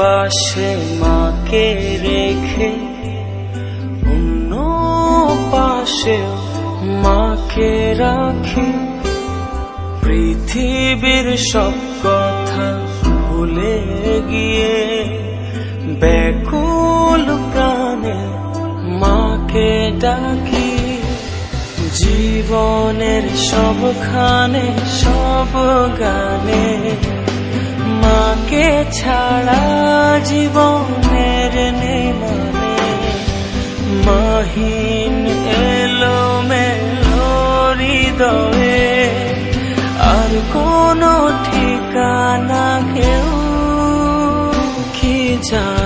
পাশে মাকে রেখে, অন্য পাশে মাকে রাখি। পৃথিবীর সব কথা ভুলে গিয়ে ব্যাকুল প্রাণে মাকে ডাকি। জীবনের সবখানে, সব গানে মাকে ছাড়া জীবনের নেই মানে মাহিন এলো মেলো হৃদয়ে আর কোনো ঠিকানা কেউ কি জানে?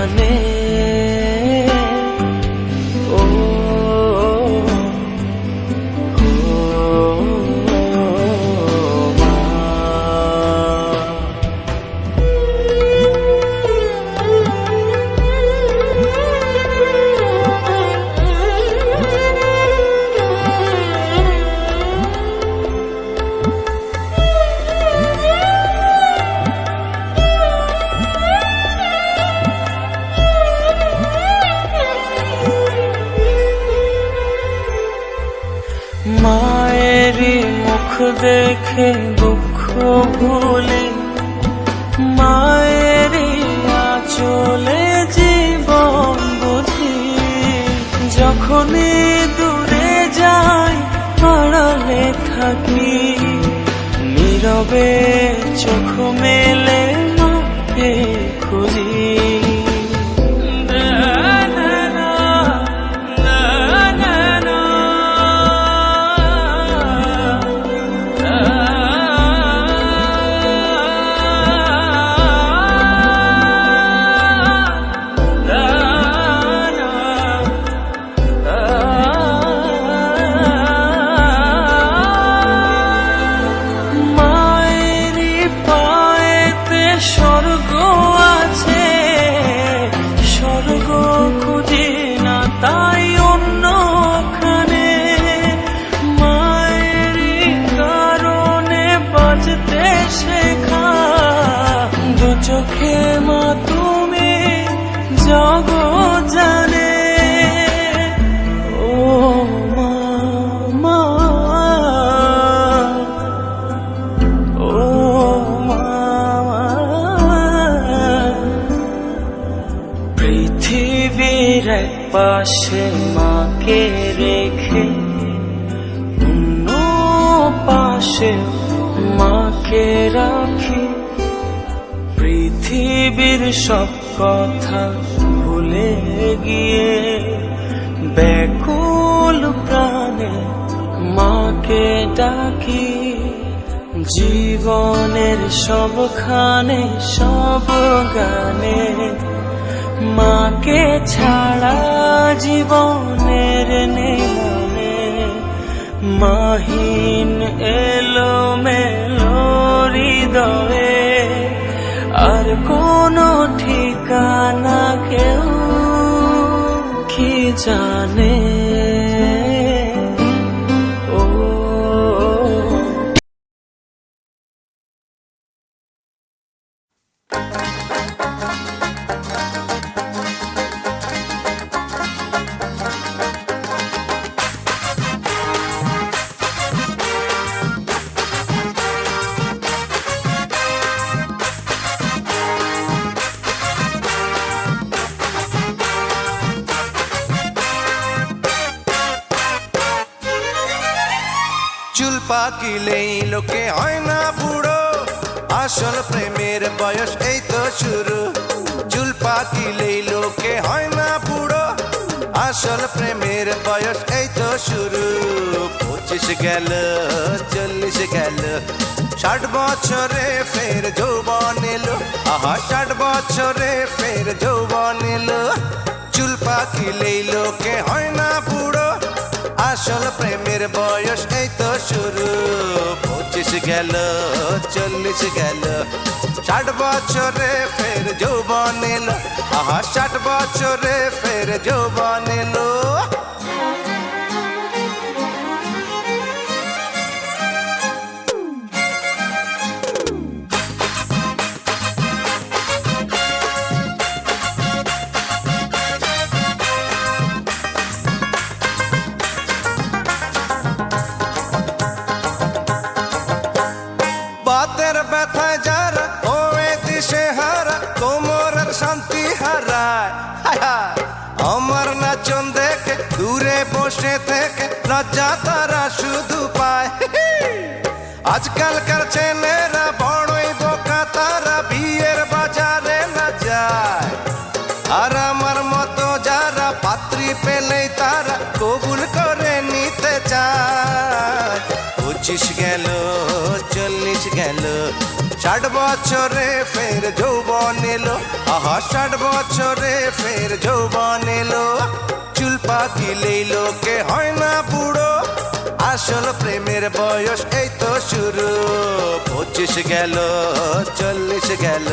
মায়েরই মুখ দেখে দুঃখ ভুলি, মায়েরই আচলে জীবন বুঝি। যখনই দূরে যাই, আড়ালে থাকি। নীরবে চোখ মেলে মাকে খুঁজি। জীবনের সবখানে সব গানে মাকে ছাড়া জীবনের নেই মানে মাহিন এলো মেলো হৃদয়ে। আর কোনো ঠিকানা কেউ কি জানে? চুল পাকিলেই লোকে হয় না বুড়ো। আসল প্রেমের বয়স এই তো শুরু। চুল পাকিলেই লোকে হয় না বুড়ো। আসল প্রেমের বয়স এই তো শুরু। পঁচিশ গেল, চল্লিশ গেল। ষাট বছরে ফের যৌবন এলো। আহা, ষাট বছরে ফের যৌবন এলো। চুল পাকিলেই লোকে হয় না বুড়ো। আসল প্রেমের বয়স এই তো শুরু। পঁচিশ গেল, চল্লিশ গেল। ষাট বছরে ফের যৌবন এলো। আহা, ষাট বছরে ফের যৌবন এলো। আজকালকার ছেলেরা বড়ই বোকা, তারা বিয়ের বাজারে না যায়। আর আমার মতো যারা পাত্রী পেলেই তারা কবুল করে নিতে চায়। পঁচিশ গেল, চল্লিশ গেল, ষাট বছরে ফের যৌবন এলো। আহা, ষাট বছরে ফের যৌবন এলো। চুল পাকিলেই লোকে হয় না বুড়ো। আসল প্রেমের বয়স এই তো শুরু। পঁচিশ গেল, চল্লিশ গেল।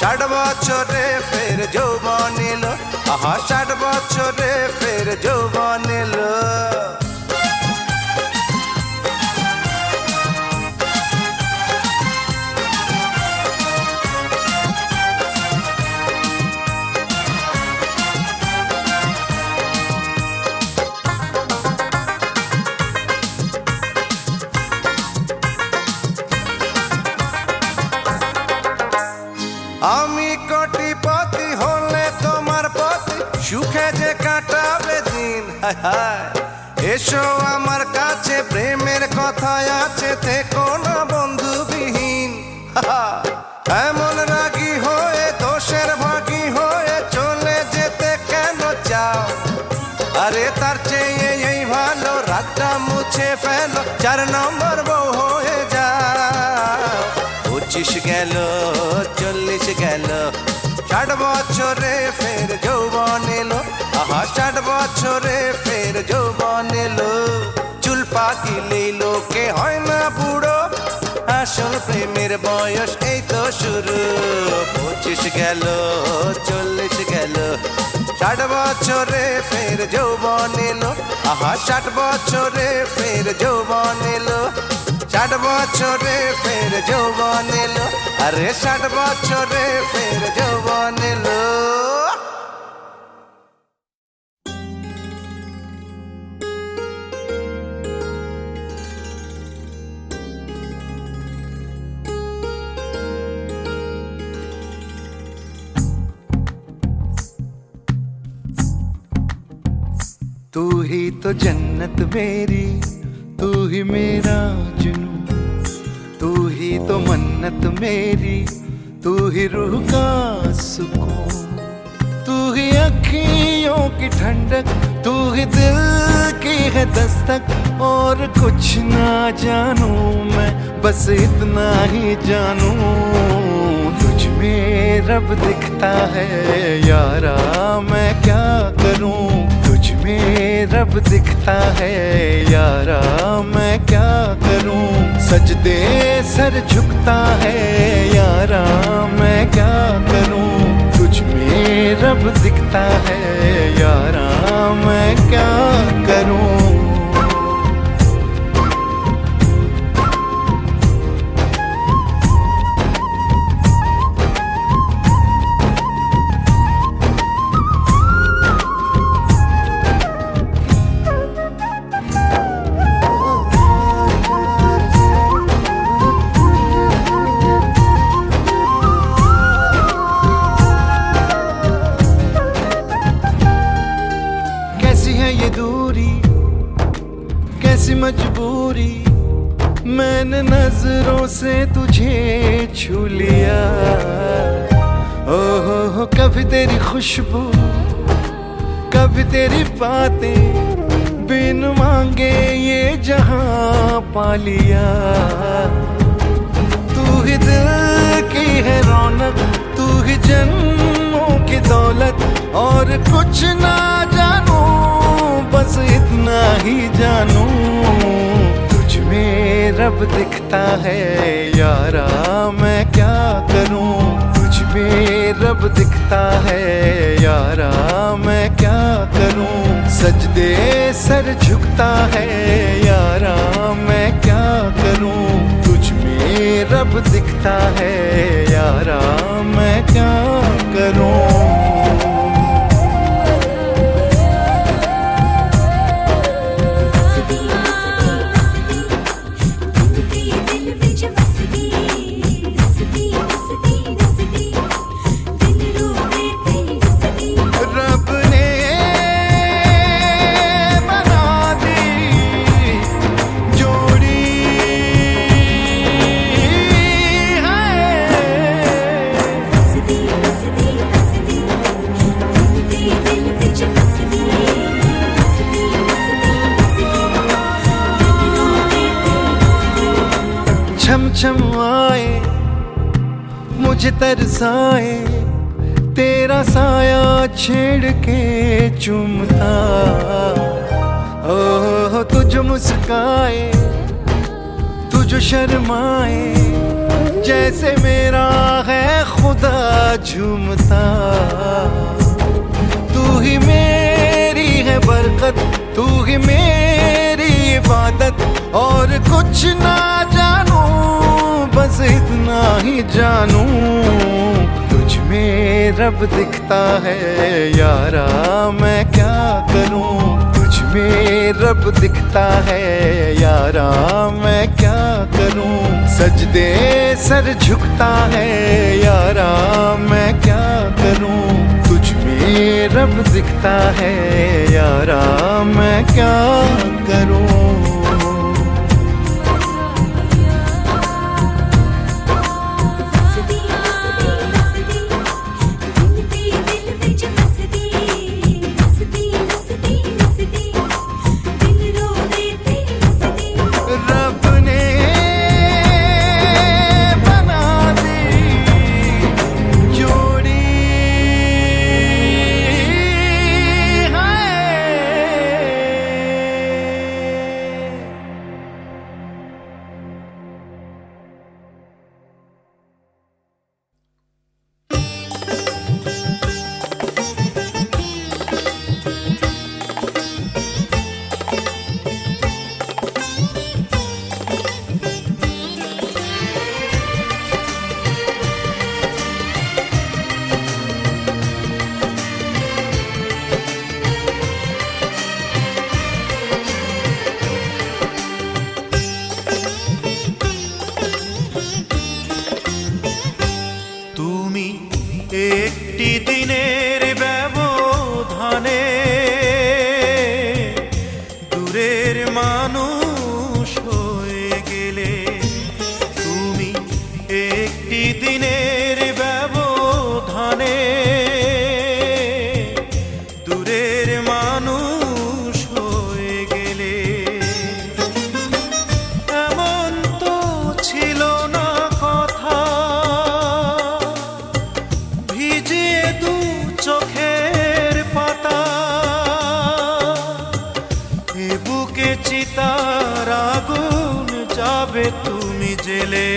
ষাট বছরে ফের যৌবন এলো। আহা, ষাট বছরে ফের যৌবন এলো। হয় না বুড়ো। আসল প্রেমের বয়স এই তো শুরু। পঁচিশ গেল, চল্লিশ গেল। ষাট বছরে ফের যৌবন এলো। আহা, ষাট বছরে ফের যৌবন এলো। ষাট বছরে ফের যৌবন এলো। আরে ষাট বছরে ফের যৌবন এলো। तो जन्नत मेरी, तू ही मेरा जुनू। तू ही तो मन्नत मेरी, तू ही रूह का सुकून। तू ही अखियों की ठंडक, तू ही दिल की है दस्तक। और कुछ ना जानू मैं, बस इतना ही जानू। तुझ में रब दिखता है, यारा मैं क्या करूँ? तुझ में रब दिखता है, यारा मैं क्या करूँ? सजदे सर झुकता है, यारा मैं क्या करूँ? तुझ में रब दिखता है, यारा मैं क्या नज़रों से तुझे छू लिया। ओ हो, कभी तेरी खुशबू, कभी तेरी बातें बिन मांगे ये जहाँ पा लिया। तू ही दिल की है रौनक, तू ही जन्मों की दौलत, और कुछ ना जानू, बस इतना ही जानू। में रब दिखता है, यारा मैं क्या करूँ? तुझ में रब दिखता है, यारा मैं क्या करूँ? सजदे सर झुकता है, यारा मैं क्या करूँ? तुझ में रब दिखता है, यारा मैं क्या करूँ? तरसाए तेरा साया छेड़ के चुमता। ओ तुझ मुस्काए, तुझ शर्माए, जैसे मेरा है खुदा झूमता। तू ही मेरी है बरकत, तू ही मेरी इबादत, और कुछ ना बस इतना ही जानू, तुझ में रब दिखता है, यारा मैं क्या करूँ? तुझ में रब दिखता है, यारा मैं क्या करूँ? सजदे सर झुकता है, यारा मैं क्या करूँ? तुझ में रब दिखता है, यारा मैं क्या करूँ? চিতার আগুন যাবে তুমি জেলে।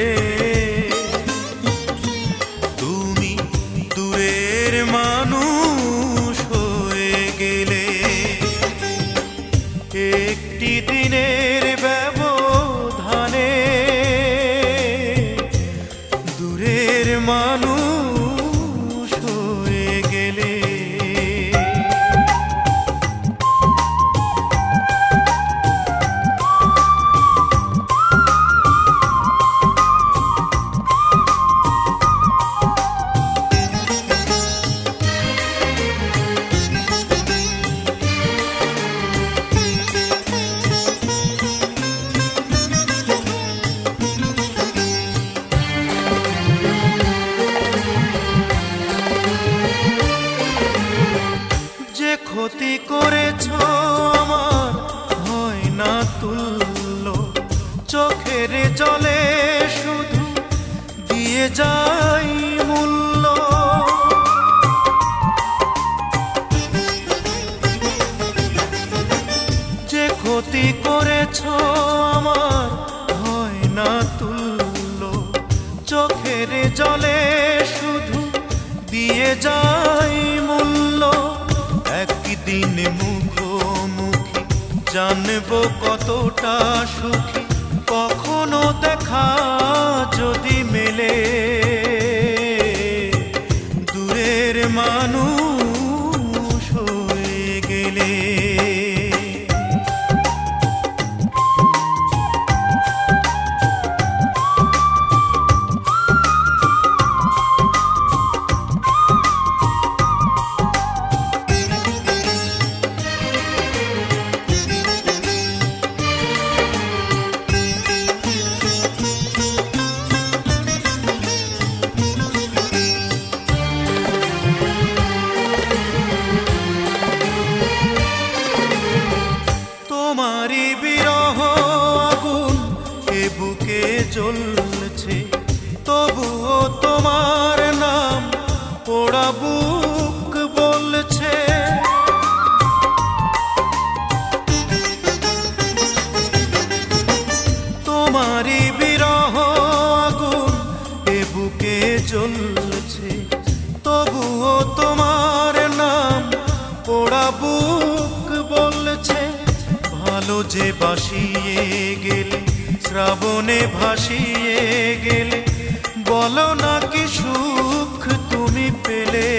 করেছ আমার হয় না তুল্য। চোখের জলে শুধু দিয়ে যাই মূল্য। একদিন মুখোমুখি জানব কতটা সুখী। কখনো দেখা যদি মেলে। দূরের মানুষ শ্রাবণে ভাসিয়ে গেলে, বলো না কি সুখ তুমি পেলে।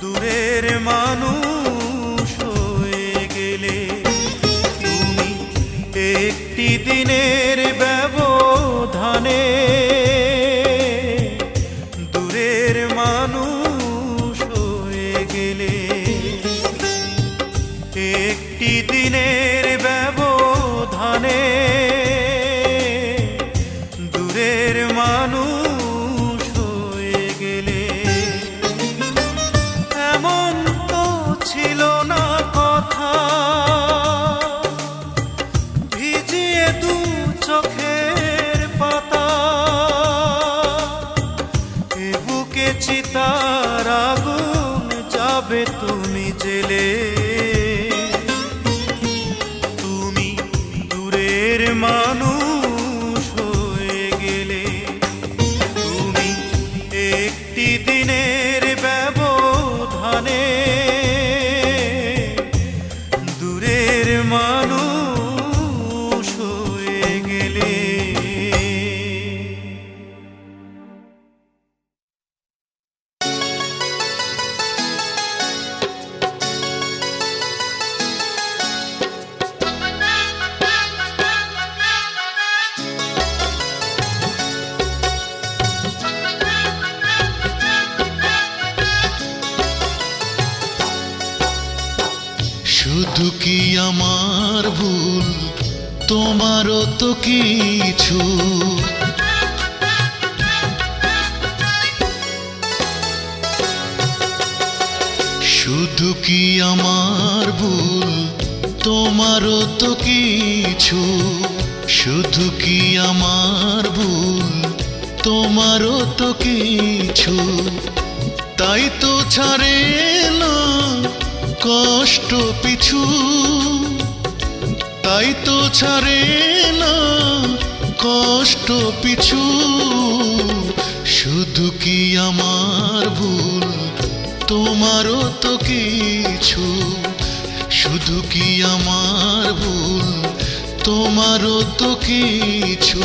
দূরের মানুষ হয়ে গেলে, তুমি একটি দিনের তুমি জেলে তো কিছু। শুধু কি আমার ভুল? তোমারও তো কিছু। শুধু কি আমার ভুল? তোমারও তো কিছু। তাই তো ছাড়ে না কষ্ট পিছু। তাই তো ছাড়ে না কষ্ট পিছু। শুধু কি আমার ভুল? তোমারও তো কিছু। শুধু কি আমার ভুল? তোমারও তো কিছু।